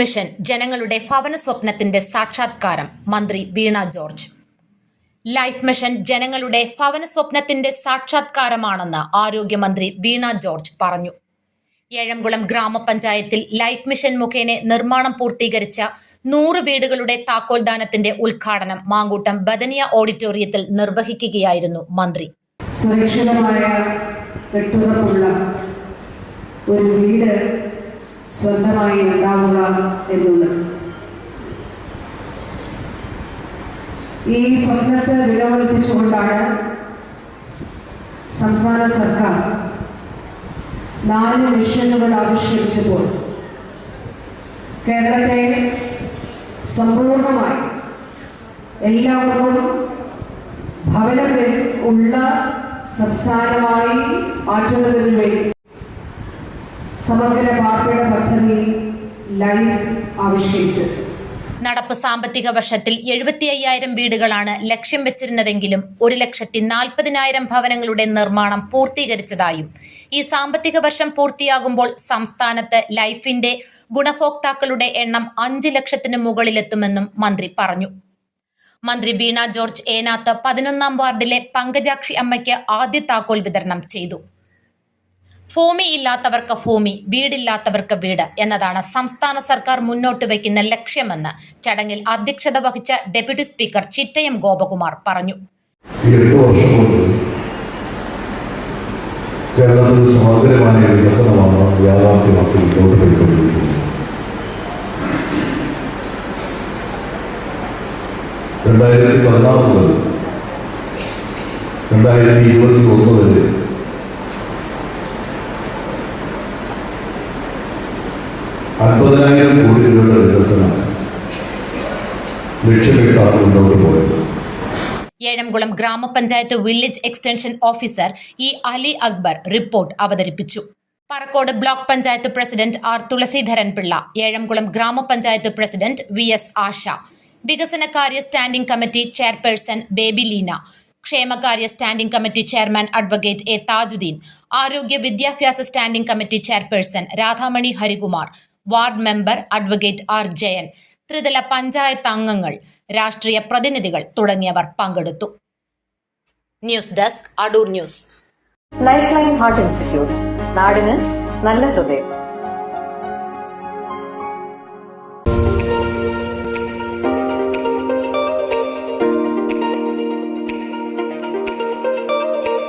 Mission ജനങ്ങളുടെ ഭവന സ്വപ്നത്തിന്റെ സാക്ഷാത്കാരം മന്ത്രി വീണ ജോർജ്. ലൈഫ് മിഷൻ ജനങ്ങളുടെ ഭവന സ്വപ്നത്തിന്റെ സാക്ഷാത്കാരമാണെന്ന് ആരോഗ്യമന്ത്രി വീണ ജോർജ് പറഞ്ഞു. ഏഴംകുളം ഗ്രാമപഞ്ചായത്തിൽ ലൈഫ് മിഷൻ മുഖേന നിർമ്മാണം പൂർത്തീകരിച്ച നൂറ് വീടുകളുടെ താക്കോൽദാനത്തിന്റെ ഉദ്ഘാടനം മാങ്കൂട്ടം ബദനിയ ഓഡിറ്റോറിയത്തിൽ നിർവഹിക്കുകയായിരുന്നു മന്ത്രി. സുരക്ഷിതമായ ഒരു വീട് സ്വന്തമായി ഉണ്ടാവുക എന്നുള്ളത്. ഈ സ്വപ്നത്തെ വിലമതിപ്പിച്ചുകൊണ്ടാണ് സംസ്ഥാന സർക്കാർ നാല് മിഷനുകൾ ആവിഷ്കരിച്ചപ്പോൾ കേരളത്തെ സമ്പൂർണമായി എല്ലാവർക്കും ഭവനത്തിൽ ഉള്ള സംസ്ഥാനമായി മാറ്റുന്നതിന് വേണ്ടി സമഗ്ര പാർട്ടിയുടെ പദ്ധതി ലൈഫ് ആവിഷ്കരിച്ചത് നടപ്പ് സാമ്പത്തിക വർഷത്തിൽ എഴുപത്തി അയ്യായിരം വീടുകളാണ് ലക്ഷ്യം വെച്ചിരുന്നതെങ്കിലും ഒരു ലക്ഷത്തി നാൽപ്പതിനായിരം ഭവനങ്ങളുടെ നിർമ്മാണം പൂർത്തീകരിച്ചതായും ഈ സാമ്പത്തിക വർഷം പൂർത്തിയാകുമ്പോൾ സംസ്ഥാനത്ത് ലൈഫിന്റെ ഗുണഭോക്താക്കളുടെ എണ്ണം അഞ്ച് ലക്ഷത്തിന് മുകളിലെത്തുമെന്നും മന്ത്രി പറഞ്ഞു. മന്ത്രി ബീണ ജോർജ് ഏനാത്ത് പതിനൊന്നാം വാർഡിലെ പങ്കജാക്ഷി അമ്മയ്ക്ക് ആദ്യ താക്കോൽ വിതരണം ചെയ്തു. ഭൂമി ഇല്ലാത്തവർക്ക് ഭൂമി വീടില്ലാത്തവർക്ക് വീട് എന്നതാണ് സംസ്ഥാന സർക്കാർ മുന്നോട്ട് വയ്ക്കുന്ന ലക്ഷ്യമെന്ന് ചടങ്ങിൽ അധ്യക്ഷത വഹിച്ച ഡെപ്യൂട്ടി സ്പീക്കർ ചിറ്റയം ഗോപകുമാർ പറഞ്ഞു. രണ്ടായിരത്തി പതിനാറ് മുതൽ രണ്ടായിരത്തി ഇരുപത്തി ഒന്ന് വരെ കോടി വികസനം ലക്ഷ്യമിട്ടാണ് മുന്നോട്ട് പോയത്. ഏഴംകുളം ഗ്രാമപഞ്ചായത്ത് village extension officer E Ali Akbar report അവതരിപ്പിച്ചു. Parakode block panchayat president R Thulasidharan Pillai Ezhamkulam ഗ്രാമപഞ്ചായത്ത് പ്രസിഡന്റ് വി എസ് ആശ വികസനകാര്യ standing committee chairperson Baby Leena ക്ഷേമകാര്യ standing committee chairman advocate A Thajudheen ആരോഗ്യ വിദ്യാഭ്യാസ standing committee chairperson Radhamani Harikumar ward member advocate R Jayan ത്രിതല പഞ്ചായത്ത് അംഗങ്ങൾ രാഷ്ട്രീയ പ്രതിനിധികൾ തുടങ്ങിയവർ പങ്കെടുത്തു. News desk Adoor news. Life line heart institute നാടിന് നല്ല ഹൃദയം.